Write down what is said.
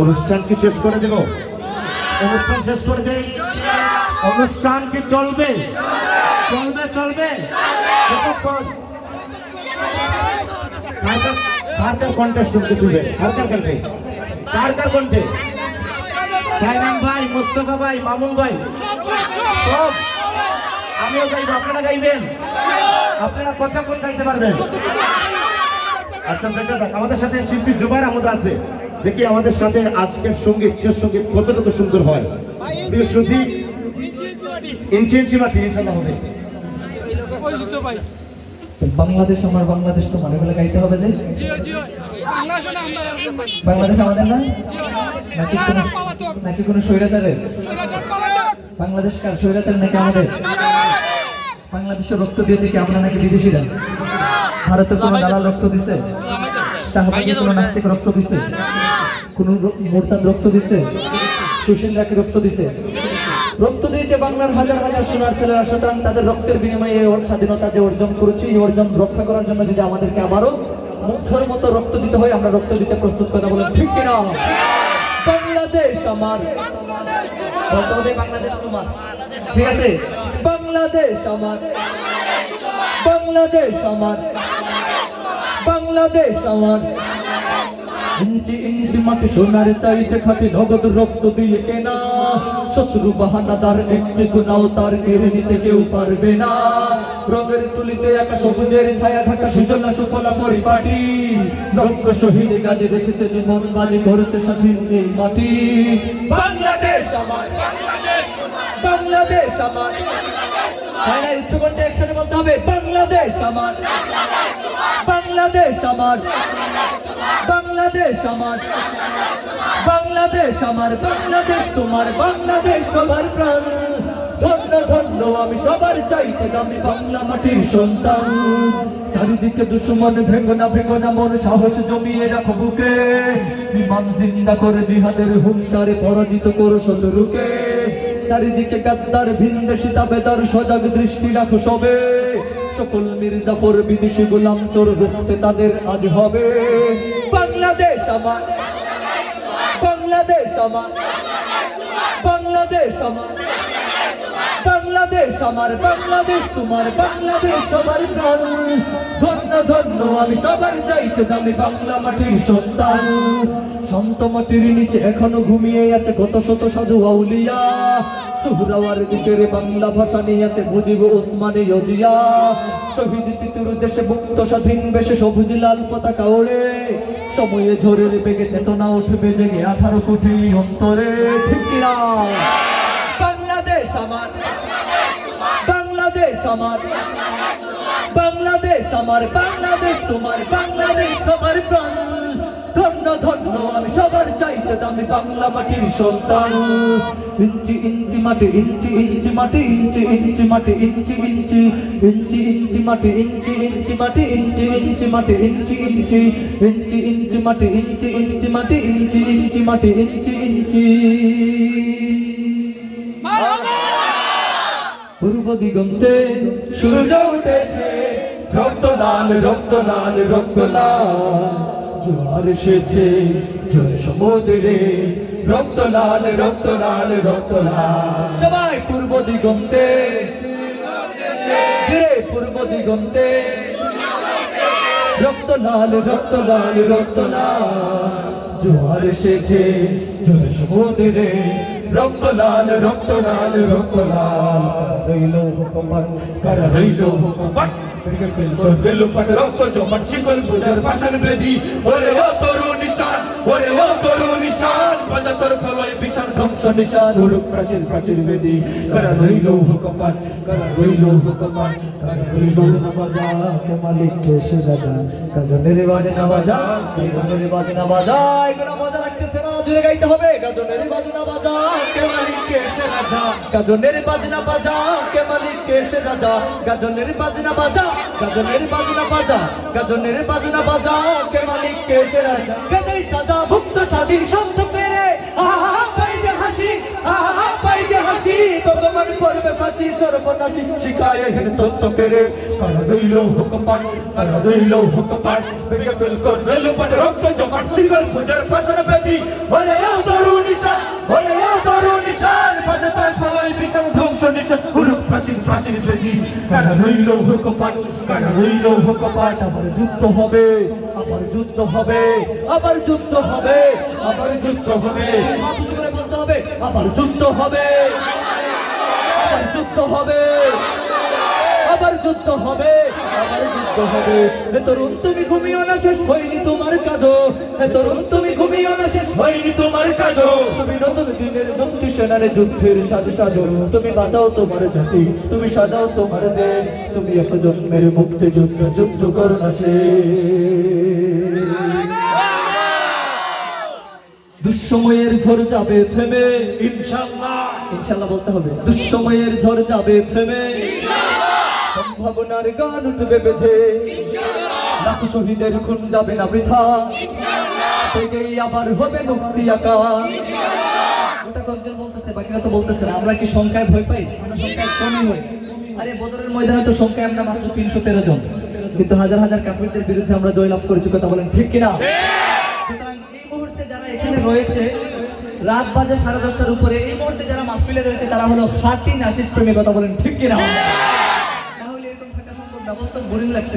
অনুষ্ঠান কি শেষ করে দেব। অনুষ্ঠান শেষ করে দেই। অনুষ্ঠান কি চলবে? চলবে চলবে। ভাই ভাই, মামুন ভাই। আমিও আপনারা আপনারা পারবেন? আচ্ছা আমাদের সাথে শিল্পী জুবাইর আহমদ আছে। দেখি আমাদের সাথে আজকের সংগীত শেষ সংগীত কতটুকু সুন্দর হয়। প্রিয় শ্রুতি ইঞ্চি ইঞ্চি মাটি ইনশাল্লাহ হবে। বাংলাদেশ আমার বাংলাদেশ তো তোমার এগুলো গাইতে হবে যে। বাংলাদেশ আমাদের না? নাকি কোনো নাকি কোনো স্বৈরাচারের? বাংলাদেশ কার স্বৈরাচার নাকি আমাদের? বাংলাদেশের রক্ত দিয়েছে কি আমরা নাকি বিদেশিরা? ভারতের কোনো দালাল রক্ত দিছে? শাহবাগের কোনো নাস্তিক রক্ত দিছে? কোন মোরতাদ রক্ত দিছে? সুশীলরা কি রক্ত দিছে? রক্ত দিয়েছে বাংলার হাজার হাজার সোনার ছেলেরা, সুতরাং তাদের রক্তের বিনিময়ে স্বাধীনতা যে অর্জন করেছি, এই অর্জন রক্ষা করার জন্য যদি আমাদেরকে আবারও মুগ্ধর মতো রক্ত দিতে হয়, আমরা রক্ত দিতে প্রস্তুত কথা বলেন ঠিক কিনা? বাংলাদেশ আমার। বলতে হবে বাংলাদেশ ঠিক আছে? বাংলাদেশ আমার। বাংলাদেশ আমার। বাংলাদেশ আমার। ইঞ্চি ইঞ্চি মাটি সোনার চাইতে খাটি নগদ রক্ত দিয়ে কেনা। শত্রু বাহানাদার একটি গুণাও তার কেড়ে নিতে কেউ পারবে না। রঙের তুলিতে একা সবুজের ছায়া ঢাকা, সুজলা সুফলা পরিপাটি। রঙ্গ শহীদ গাজে রেখেছে জীবন বাজে করেছে স্বাধীন এই মাটি। বাংলাদেশ আমার বাংলাদেশ আমার। ভাইরা উচ্চকণ্ঠে হবে, বাংলাদেশ আমার। বাংলাদেশ আমার। বাংলাদেশ আমার। বাংলাদেশ আমার, বাংলাদেশ তোমার, বাংলাদেশ সবার প্রাণ। ধন্য ধন্য, আমি সবার চাইতে দামি বাংলা মাটির সন্তান। চারিদিকে দুশ্মন ভেঙ্গো না ভেঙ্গো না মন, সাহস জমিয়ে রাখো বুকে। ইমান জিন্দা করে জিহাদের হুঙ্কারে পরাজিত করো শত্রুকে। চারিদিকে গাদ্দার, ভিনদেশি দাবেদার সজাগ দৃষ্টি রাখো সবে। সকল মির্জাফর বিদেশি গোলাম চোর রুখতে তাদের আজ হবে। বাংলাদেশ আমার। বাংলাদেশ আমার। বাংলাদেশ আমার। বাংলাদেশ আমার, বাংলাদেশ তোমার, বাংলাদেশ সবার প্রাণ। ধন্য ধন্য, আমি সবার চাইতে দামি বাংলা মাটির সন্তান। সন্ত মাটির নিচে এখনও ঘুমিয়ে আছে। কত শত সাধু আউলিয়া। সুহরাওয়ার দেশের বাংলা ভাষা নিয়ে আছে বুঝিব ওসমানী ইজিয়া শহীদ তিতুর দেশে মুক্ত স্বাধীন বেশে সবুজ লাল পতাকা ওড়ে। সময়ে ঝড়ের বেগে চেতনা উঠবে জেগে আঠারো কোটি অন্তরে। ঠিক কিনা? বাংলাদেশ আমার। বাংলাদেশ আমার। বাংলাদেশ আমার। বাংলাদেশ তোমার। বাংলাদেশ সবার প্রাণ। সবার চাইতে দামি বাংলা মাটির সন্তান। ইঞ্চি ইঞ্চি মাটি, ইঞ্চি ইঞ্চি মাটি, ইঞ্চি ইঞ্চি মাটি, ইঞ্চি ইঞ্চি ইঞ্চি ইঞ্চি মাটি, ইঞ্চি ইঞ্চি মাটি, ইঞ্চি ইঞ্চি মাটি, ইঞ্চি ইঞ্চি ইঞ্চি ইঞ্চি মাটি, ইঞ্চি ইঞ্চি মাটি, ইঞ্চি ইঞ্চি মাটি, ইঞ্চি ইঞ্চি। পূর্ব দিগন্তে সূর্য উঠেছে রক্ত লাল রক্ত লাল রক্ত লাল জোয়ার এসেছে। জয় সমুদ্রে, রক্ত লাল রক্ত লাল রক্ত লাল। সবাই পূর্ব দিগন্তে পূর্ব দিগন্তে। রক্ত লাল রক্ত লাল রক্ত লাল। জোয়ার এসেছে, জয় সমুদ্রে রক্ত লাল রক্ত লাল রক্ত লাল রইল হুকুমান কর রইল হুকুমান ফেল কর বেলু পট রক্ত চৌপট, শিকল, বুঝার পাশন বেদি ওরে ও তরু নিশান ওরে ও তরু নিশান বাজা তোর ফলয় বিশাল ধ্বংস নিশান, উলুক প্রাচীর প্রাচীর বেদি। কর রইল হুকুমান কর রইল হুকুমান কর রইল নবাজা, কে মালিক, কে সে রাজা? গাজনের বাজে না বাজা গাজনের বাজে না বাজা, এগুলো মজা লাগতেছে না, জুড়ে গাইতে হবে। গাজনের বাজে বাজা বাজে বাজা বাজে বাজা বাজে বাজা বাজে বাজা সাজা মুক্ত স্বাধীন শান্ত পেরে। আহা, পাই যে হাসি, আহা, পাই যে হাসি। ভগবান পড়বে ফাঁসি, সর্বনাশী শিখায় হেন তত্ত্ব পেরে। কারা রইল হুকপাট কারা রইল হুকপাট বেগে ফেল কর রইল পাট রক্ত জমাট, শিকল পূজার পাশার বেদি ওরে ও তরুণ নিশান ওরে ও তরুণ নিশান ফলাই বিশাল ধ্বংস নিশান প্রাচীন প্রাচীন বেদি। কারা রইল হুকপাট কারা রইল হুকপাট আবার যুদ্ধ হবে আবার যুদ্ধ হবে আবার যুদ্ধ হবে আবার যুদ্ধ হবে। বলতে হবে আবার যুদ্ধ হবে আবার যুদ্ধ হবে আবার যুদ্ধ হবে আবার যুদ্ধ হবে। তরুণ তুমি ঘুমিও না শেষ হয়নি তোমার তরুণ তুমি ঘুমিও না শেষ হয়নি তোমার তুমি নতুন দিনের মুক্তি সেনারে যুদ্ধের সাজে সাজো। তুমি বাঁচাও তোমার জাতি তুমি সাজাও তোমার দেশ। তুমি এক জন্মের মুক্তি যুদ্ধ যুদ্ধ করো না দুঃসময়ের ঝড় যাবে থেমে। ইনশাআল্লাহ। ইনশাল্লাহ বলতে হবে। দুঃসময়ের ঝড় যাবে থেমে। সম্ভাবনার গান উঠবে বেঁধে। লাখো শহীদের খুন যাবে না বৃথা। থেকেই আবার হবে মুক্তি আঁকা। ওটা কয়েকজন বলতেছে, বাকিরা তো বলতেছে না, আমরা কি সংখ্যায় ভয় পাই? সংখ্যায় কমই আরে, বদরের ময়দানে তো সংখ্যায় আমরা মাত্র তিনশো তেরো জন। কিন্তু হাজার হাজার বিরুদ্ধে আমরা জয়লাভ করেছি, কথা বলেন ঠিক কিনা? সুতরাং এই মুহূর্তে যারা এখানে রয়েছে, রাত বাজে সাড়ে দশটার উপরে, এই মুহূর্তে যারা মাহফিলে রয়েছে, তারা হলো ফাটি নাসিদ প্রেমী, কথা বলেন ঠিক কিনা? তাহলে এরকম থাকা সম্ভব না বলতো বোরিং লাগছে।